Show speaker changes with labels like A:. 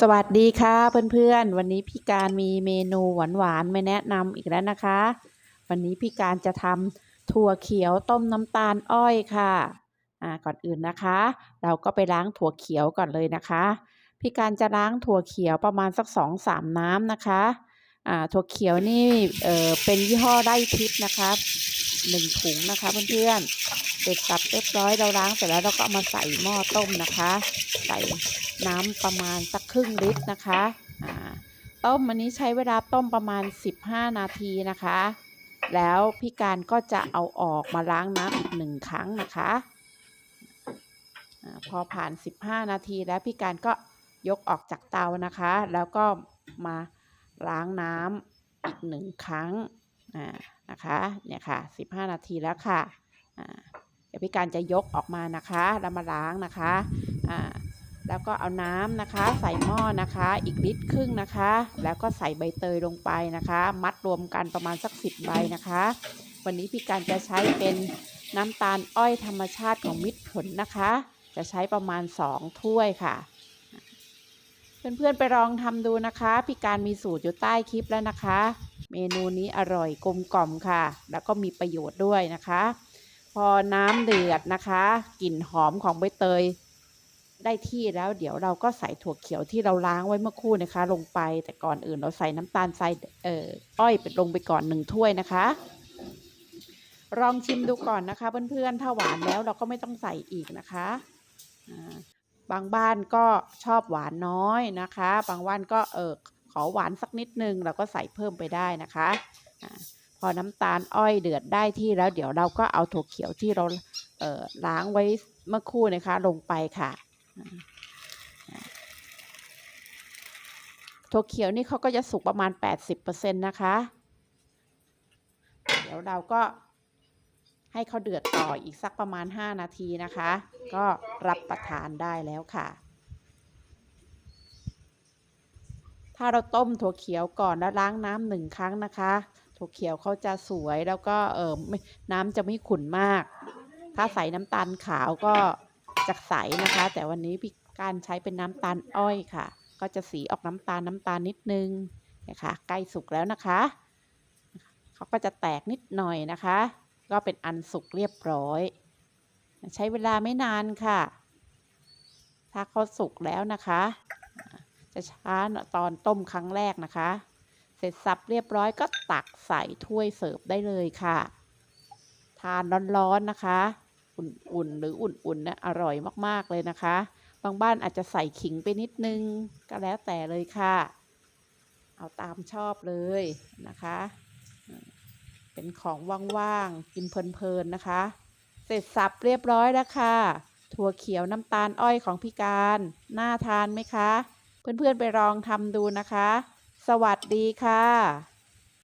A: สวัสดีค่ะเพื่อนๆ วันนี้พี่การมีเมนูหวานๆมาแนะนำอีกแล้วนะคะ วันนี้พี่การจะทำถั่วเขียวต้มน้ำตาลอ้อยค่ะอ่าก่อนอื่นนะคะ เราก็ไปล้างถั่วเขียวก่อนเลยนะคะพี่การจะล้างถั่วเขียวประมาณสักสองสามน้ำนะคะอ่าถั่วเขียวนี่เออเป็นยี่ห้อไร่ทิพย์นะคะหนึ่งถุงนะคะเพื่อนๆ เสร็จสับเรียบร้อยเราล้างเสร็จแล้วเราก็เอามาใส่หม้อต้มนะคะ ใส่น้ำประมาณสักครึ่งลิตรนะคะอ่าต้มอันนี้ใช้เวลาต้มประมาณ 15 นาทีนะคะ แล้วพี่การก็จะเอาออกมาล้างน้ำอีกหนึ่งครั้งนะคะพอผ่าน 15 นาทีแล้วพี่การก็ยกออกจากเตานะคะ แล้วก็มาล้างน้ำอีกหนึ่งครั้งนะคะเนี่ยค่ะ 15 นาทีแล้วค่ะ เดี๋ยวพี่การจะยกออกมานะคะแล้วมาล้างนะคะอ่าแล้วก็เอาน้ำนะคะ ใส่หม้อนะคะ อีกลิตรครึ่งนะคะ แล้วก็ใส่ใบเตยลงไปนะคะ มัดรวมกันประมาณสักสิบใบนะคะ วันนี้พี่การจะใช้เป็นน้ำตาลอ้อยธรรมชาติของมิตรผลนะคะ จะใช้ประมาณ 2 ถ้วยค่ะ เพื่อนๆไปลองทำดูนะคะ พี่การมีสูตรอยู่ใต้คลิปแล้วนะคะ เมนูนี้อร่อยกลมกล่อมค่ะ แล้วก็มีประโยชน์ด้วยนะคะ พอน้ำเดือดนะคะกลิ่นหอมของใบเตย ได้ที่แล้ว เดี๋ยวเราก็ใส่ถั่วเขียวที่เราล้างไว้เมื่อครู่นะคะ ลงไปแต่ก่อนอื่นเราใส่น้ำตาลทรายเอ่ออ้อยไปลงไปก่อนหนึ่งถ้วยนะคะลองชิมดูก่อนนะคะเพื่อนๆ ถ้าหวานแล้วเราก็ไม่ต้องใส่อีกนะคะ บางบ้านก็ชอบหวานน้อยนะคะ บางบ้านก็เออขอหวานสักนิดนึงเราก็ใส่เพิ่มไปได้นะคะอา พอน้ำตาลอ้อยเดือดได้ที่แล้วเดี๋ยวเราก็เอาถั่วเขียวที่เราเล้างไว้เมื่อคู่นะคะลงไปค่ะถั่วเขียวนี่เขาก็จะสุกประมาณ 80%นะคะ เดี๋ยวเราก็ให้เขาเดือดต่ออีกสักประมาณ 5 นาทีนะคะ ก็รับประทานได้แล้วค่ะ ถ้าเราต้มถั่วเขียวก่อนแล้วล้างน้ำหนึ่งครั้งนะคะ ถั่วเขียวเขาจะสวยแล้วก็เออน้ำจะไม่ขุ่นมาก ถ้าใส่น้ำตาลขาวก็จะใสนะคะ แต่วันนี้พี่การใช้เป็นน้ำตาลอ้อยค่ะ ก็จะสีออกน้ำตาลน้ำตาลนิดนึงนะคะใกล้สุกแล้วนะคะเขาก็จะแตกนิดหน่อยนะคะ ก็เป็นอันสุกเรียบร้อย ใช้เวลาไม่นานค่ะ ถ้าเขาสุกแล้วนะคะ จะช้าตอนต้มครั้งแรกนะคะ เสร็จสับเรียบร้อยก็ตักใส่ถ้วยเสิร์ฟได้เลยค่ะ ทานร้อนๆนะคะ อุ่นๆหรืออุ่นๆนะอร่อยมากๆเลยนะคะ บางบ้านอาจจะใส่ขิงไปนิดนึงก็แล้วแต่เลยค่ะ เอาตามชอบเลยนะคะ เป็นของว่างๆกินเพลินๆนะคะ เสร็จสับเรียบร้อยแล้วค่ะถั่วเขียวน้ำตาลอ้อยของพี่การ น่าทานไหมคะ เพื่อนๆไปลองทำดูนะคะ สวัสดีค่ะ